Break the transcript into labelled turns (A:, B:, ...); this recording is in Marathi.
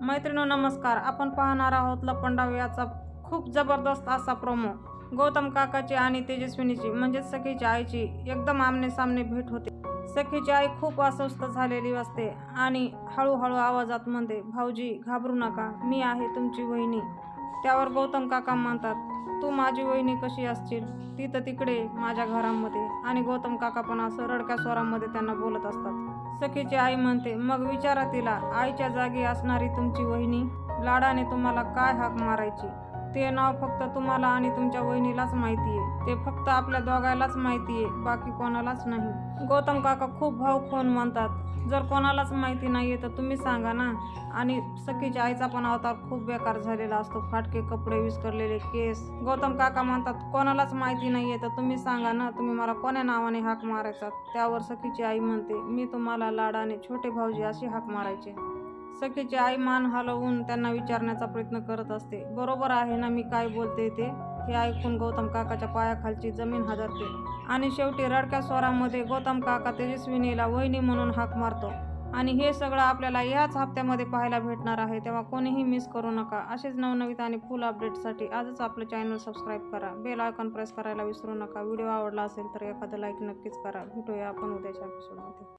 A: मैत्रिणो नमस्कार. आपण पाहणार आहोत लपंडाव याचा खूप जबरदस्त असा प्रोमो गौतम काकाची आणि तेजस्विनीची म्हणजेच सखीची आईची एकदम आमने सामने भेट होते. सखीची आई खूप अस्वस्थ झालेली असते आणि हळूहळू आवाजात म्हणते भाऊजी घाबरू नका. मी आहे तुमची वहिनी. त्यावर गौतम काका म्हणतात तू माझी वहिनी कशी असशील? ती तर तिकडे माझ्या घरामध्ये. आणि गौतम काका पण असं रडक्या स्वरामध्ये त्यांना बोलत असतात. सखीची आई म्हणते मग विचारा तिला आईच्या जागी असणारी तुमची वहिनी लाडाने तुम्हाला काय हाक मारायची? ते नाव फक्त तुम्हाला आणि तुमच्या वहिनीलाच माहिती आहे. ते फक्त आपल्या दोघायलाच माहिती आहे बाकी कोणालाच नाही. गौतम काका खूप भाऊ खून म्हणतात जर कोणालाच माहिती नाही आहे तर तुम्ही सांगा ना. आणि सखीच्या आईचा पण अवतार खूप बेकार झालेला असतो. फाटके कपडे विस्करलेले केस. गौतम काका म्हणतात कोणालाच माहिती नाही आहे तर तुम्ही सांगा ना. तुम्ही मला कोण्या नावाने हाक मारायचा? त्यावर सखीची आई म्हणते मी तुम्हाला लाडाने छोटे भाऊजी अशी हाक मारायचे. सख्याची आई मान हलवून त्यांना विचारण्याचा प्रयत्न करत असते. बरोबर आहे ना मी काय बोलते ते? हे ऐकून गौतम काकाच्या पायाखालची जमीन हादरते आणि शेवटी रडक्या स्वरामध्ये गौतम काका तेजस्विनीला वहिनी म्हणून हाक मारतो. आणि हे सगळं आपल्याला याच हप्त्यामध्ये पाहायला भेटणार आहे तेव्हा कोणीही मिस करू नका. असेच नवनवीत आणि फुल अपडेटसाठी आजच आपलं चॅनल सबस्क्राईब करा. बेल आयकॉन प्रेस करायला विसरू नका. व्हिडिओ आवडला असेल तर एखादं लाईक नक्कीच करा. भेटूया आपण उद्याच्या एपिसोडमध्ये